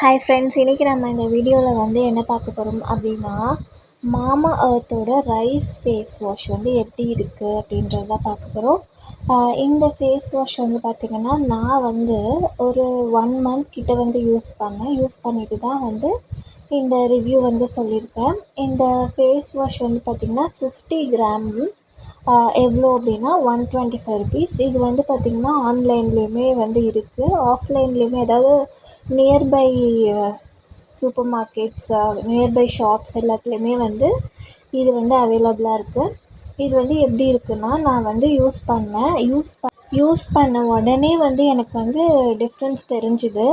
Hi friends இன்றைக்கி நம்ம இந்த வீடியோவில் வந்து என்ன பார்க்க போகிறோம் அப்படின்னா மாமா அர்த்தோட ரைஸ் ஃபேஸ் வாஷ் வந்து எப்படி இருக்குது அப்படின்றது தான் பார்க்க போகிறோம் இந்த ஃபேஸ் வாஷ் வந்து பார்த்திங்கன்னா நான் வந்து ஒரு ஒன் மந்த் கிட்ட வந்து யூஸ் பண்ணேன். யூஸ் பண்ணிட்டு தான் வந்து இந்த ரிவ்யூ வந்து சொல்லியிருக்கேன். இந்த ஃபேஸ் வாஷ் வந்து பார்த்திங்கன்னா ஃபிஃப்டி கிராம் எவ்வளோ அப்படின்னா ஒன் டுவெண்ட்டி ஃபைவ் ருபீஸ் இது வந்து பார்த்திங்கன்னா ஆன்லைன்லேயுமே வந்து இருக்குது ஆஃப்லைன்லேயுமே அதாவது nearby super markets nearby shops எல்லாத்துலேயுமே வந்து இது வந்து அவைலபிளாக இருக்குது இது வந்து எப்படி இருக்குன்னா நான் வந்து யூஸ் பண்ணேன். யூஸ் ப யூஸ் பண்ண உடனே வந்து எனக்கு வந்து டிஃப்ரென்ஸ் தெரிஞ்சுது.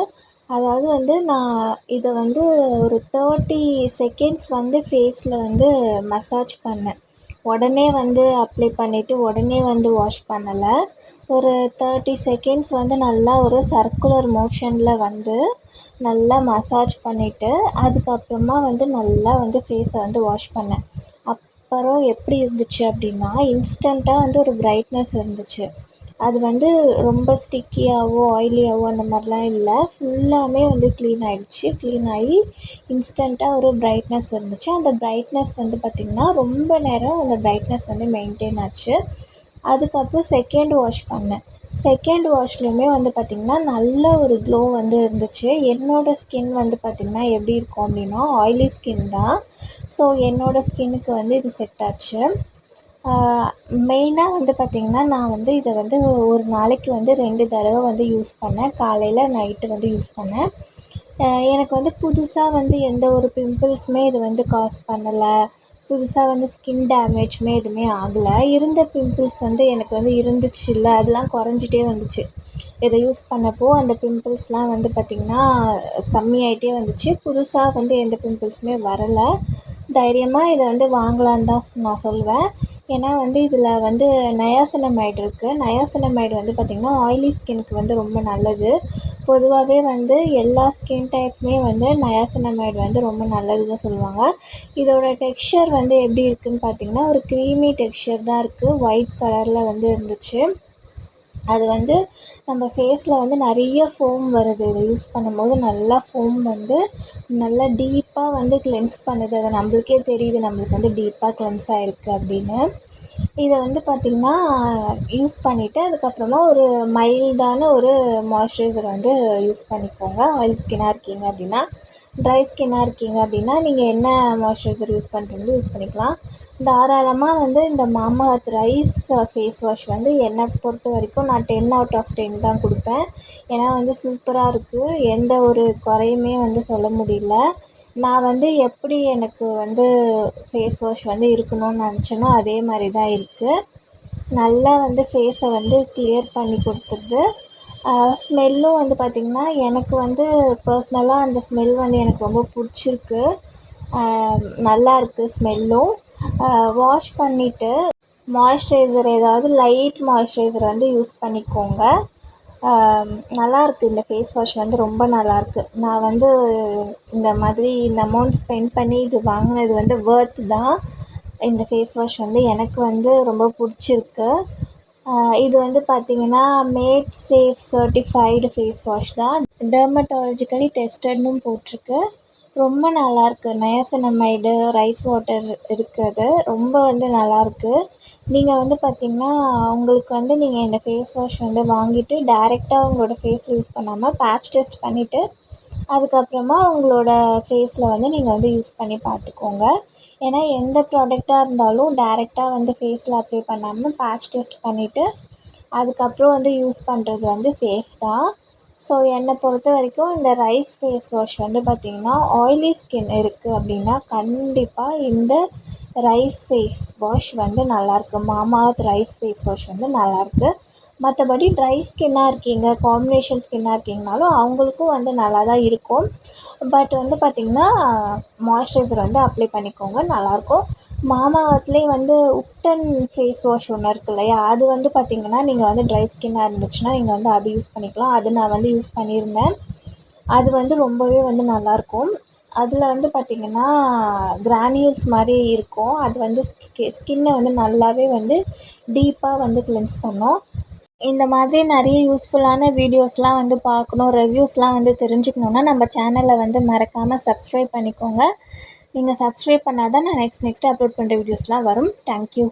அதாவது வந்து நான் இதை வந்து ஒரு தேர்ட்டி செகண்ட்ஸ் வந்து ஃபேஸில் வந்து மசாஜ் பண்ணேன். உடனே வந்து அப்ளை பண்ணிவிட்டு உடனே வந்து வாஷ் பண்ணலை. ஒரு தேர்ட்டி செகண்ட்ஸ் வந்து நல்லா ஒரு சர்க்குலர் மோஷனில் வந்து நல்லா மசாஜ் பண்ணிவிட்டு அதுக்கப்புறமா வந்து நல்லா வந்து ஃபேஸை வந்து வாஷ் பண்ணேன். அப்புறம் எப்படி இருந்துச்சு அப்படின்னா இன்ஸ்டண்ட்டாக வந்து ஒரு பிரைட்னஸ் இருந்துச்சு. அது வந்து ரொம்ப ஸ்டிக்கியாகவோ ஆயிலியாகவோ அந்த மாதிரிலாம் இல்லை. ஃபுல்லாமே வந்து க்ளீன் ஆகிடுச்சி க்ளீன் ஆகி இன்ஸ்டண்ட்டாக ஒரு ப்ரைட்னஸ் இருந்துச்சு அந்த ப்ரைட்னஸ் வந்து பார்த்திங்கன்னா ரொம்ப நேரம் அந்த ப்ரைட்னஸ் வந்து மெயின்டைன் ஆச்சு. அதுக்கப்புறம் செகண்ட் வாஷ் பண்ணேன். செகண்ட் வாஷ்லேயுமே வந்து பார்த்திங்கன்னா நல்ல ஒரு க்ளோ வந்து இருந்துச்சு. என்னோடய ஸ்கின் வந்து பார்த்திங்கன்னா எப்படி இருக்கும் அப்படின்னா ஆயிலி ஸ்கின் தான். ஸோ என்னோடய ஸ்கின்னுக்கு வந்து இது செட் ஆச்சு. மெயினாக வந்து பார்த்திங்கன்னா நான் வந்து இதை வந்து ஒரு நாளைக்கு வந்து ரெண்டு தடவை வந்து யூஸ் பண்ணேன். காலையில் நைட்டு வந்து யூஸ் பண்ணேன். எனக்கு வந்து புதுசாக வந்து எந்த ஒரு பிம்பிள்ஸுமே இது வந்து காஸ் பண்ணலை. புதுசாக வந்து ஸ்கின் டேமேஜுமே எதுவுமே ஆகலை. இருந்த பிம்பிள்ஸ் வந்து எனக்கு வந்து இருந்துச்சுல்ல அதெல்லாம் குறைஞ்சிட்டே வந்துச்சு. இதை யூஸ் பண்ணப்போ அந்த பிம்பிள்ஸ்லாம் வந்து பார்த்திங்கன்னா கம்மியாயிட்டே வந்துச்சு. புதுசாக வந்து எந்த பிம்பிள்ஸுமே வரலை. தைரியமாக இதை வந்து வாங்கலான்னு தான் நான் சொல்லுவேன் ஏன்னா வந்து இதில் வந்து நயாசினமைடு இருக்குது நயாசினமைடு வந்து பார்த்திங்கன்னா ஆயிலி ஸ்கின்னுக்கு வந்து ரொம்ப நல்லது. பொதுவாகவே வந்து எல்லா ஸ்கின் டைப்புமே வந்து நயாசினமைடு வந்து ரொம்ப நல்லது தான் சொல்லுவாங்க. இதோட டெக்ஸ்சர் வந்து எப்படி இருக்குதுன்னு பார்த்திங்கன்னா ஒரு க்ரீமி டெக்ஸ்சர் தான் இருக்குது ஒயிட் கலரில் வந்து இருந்துச்சு. அது வந்து நம்ம ஃபேஸில் வந்து நிறைய ஃபோம் வருது. இதை யூஸ் பண்ணும்போது நல்லா ஃபோம் வந்து நல்லா டீப்பாக வந்து க்ளென்ஸ் பண்ணுது. அது நம்மளுக்கே தெரியுது. நம்மளுக்கு வந்து டீப்பாக க்ளென்ஸ் ஆகிருக்கு அப்படின்னு. இதை வந்து பார்த்திங்கன்னா யூஸ் பண்ணிவிட்டு அதுக்கப்புறமா ஒரு மைல்டான ஒரு மாய்ஸ்சரைசர் வந்து யூஸ் பண்ணிக்கோங்க. ஆயில் ஸ்கின்னாக இருக்கீங்க அப்படின்னா ட்ரை ஸ்கின்னாக இருக்கீங்க அப்படின்னா நீங்கள் என்ன மாய்ஸ்சரைசர் யூஸ் பண்ணுறீங்களோ யூஸ் பண்ணிக்கலாம். தாராளமாக வந்து இந்த மாமா ரைஸ் ஃபேஸ் வாஷ் வந்து என்னை பொறுத்த வரைக்கும் நான் டென் அவுட் ஆஃப் டென் தான் கொடுப்பேன். ஏன்னா வந்து சூப்பராக இருக்குது எந்த ஒரு குறையுமே வந்து சொல்ல முடியல. நான் வந்து எப்படி எனக்கு வந்து ஃபேஸ் வாஷ் வந்து இருக்கணும்னு நினச்சேனோ அதே மாதிரி தான் இருக்குது நல்லா வந்து ஃபேஸை வந்து கிளியர் பண்ணி கொடுத்துருது ஸ்மெல்லும் வந்து பார்த்திங்கன்னா எனக்கு வந்து பர்ஸ்னலாக அந்த ஸ்மெல் வந்து எனக்கு ரொம்ப பிடிச்சிருக்கு. நல்லா இருக்குது ஸ்மெல்லும் வாஷ் பண்ணிவிட்டு மாய்ஸ்சரைசர் ஏதாவது லைட் மாய்ஸ்சரைசர் வந்து யூஸ் பண்ணிக்கோங்க. நல்லாயிருக்கு இந்த ஃபேஸ் வாஷ் வந்து ரொம்ப நல்லாயிருக்கு நான் வந்து இந்த மாதிரி இந்த அமௌண்ட் ஸ்பெண்ட் பண்ணி இது வாங்கினது வந்து வேர்த்து தான். இந்த ஃபேஸ் வாஷ் வந்து எனக்கு வந்து ரொம்ப பிடிச்சிருக்கு. இது வந்து பார்த்தீங்கன்னா made safe certified face wash தான். டெர்மட்டாலஜிக்கலி டெஸ்டட்னும் போட்டிருக்கு. ரொம்ப நல்லாயிருக்கு நயசனமைடு ரைஸ் வாட்டர் இருக்குது. ரொம்ப வந்து நல்லாயிருக்கு நீங்கள் வந்து பார்த்திங்கன்னா உங்களுக்கு வந்து நீங்கள் இந்த ஃபேஸ் வாஷ் வந்து வாங்கிட்டு டேரெக்டாக உங்களோட ஃபேஸில் யூஸ் பண்ணாமல் பேட்ச் டெஸ்ட் பண்ணிவிட்டு அதுக்கப்புறமா உங்களோட ஃபேஸில் வந்து நீங்கள் வந்து யூஸ் பண்ணி பார்த்துக்கோங்க. ஏன்னா எந்த ப்ராடக்டாக இருந்தாலும் டேரெக்டாக வந்து ஃபேஸில் அப்ளை பண்ணாமல் பேட்ச் டெஸ்ட் பண்ணிவிட்டு அதுக்கப்புறம் வந்து யூஸ் பண்ணுறது வந்து சேஃப் தான். ஸோ என்னை பொறுத்த வரைக்கும் இந்த ரைஸ் ஃபேஸ் வாஷ் வந்து பார்த்திங்கன்னா ஆயிலி ஸ்கின் இருக்குது அப்படின்னா கண்டிப்பாக இந்த ரைஸ் ஃபேஸ் வாஷ் வந்து நல்லாயிருக்கு மாமாத் ரைஸ் ஃபேஸ் வாஷ் வந்து நல்லாயிருக்கு மற்றபடி ட்ரை ஸ்கின்னாக இருக்கீங்க காம்பினேஷன் ஸ்கின்னாக இருக்கீங்கனாலும் அவங்களுக்கும் வந்து நல்லா தான் இருக்கும். பட் வந்து பார்த்திங்கன்னா மாய்ஸ்சரைசர் வந்து அப்ளை பண்ணிக்கோங்க நல்லாயிருக்கும். மாமாவத்துலேயே வந்து உப்டன் ஃபேஸ் வாஷ் ஒன்று இருக்கு இல்லையா? அது வந்து பார்த்திங்கன்னா நீங்கள் வந்து ட்ரை ஸ்கின்னாக இருந்துச்சுன்னா நீங்கள் வந்து அது யூஸ் பண்ணிக்கலாம். அது நான் வந்து யூஸ் பண்ணியிருந்தேன். அது வந்து ரொம்பவே வந்து நல்லாயிருக்கும். அதில் வந்து பார்த்திங்கன்னா கிரானியூல்ஸ் மாதிரி இருக்கும். அது வந்து ஸ்கின்னை வந்து நல்லாவே வந்து டீப்பாக வந்து கிளென்ஸ் பண்ணும். இந்த மாதிரி நிறைய யூஸ்ஃபுல்லான வீடியோஸ்லாம் வந்து பார்க்கணும். ரிவ்யூஸ்லாம் வந்து தெரிஞ்சுக்கணுன்னா நம்ம சேனலை வந்து மறக்காமல் சப்ஸ்கிரைப் பண்ணிக்கோங்க. நீங்கள் சப்ஸ்கிரைப் பண்ணால் தான் நான் நெக்ஸ்ட் நெக்ஸ்ட் அப்லோட் பண்ணுற வீடியோஸ்லாம் வரும். தேங்க்யூ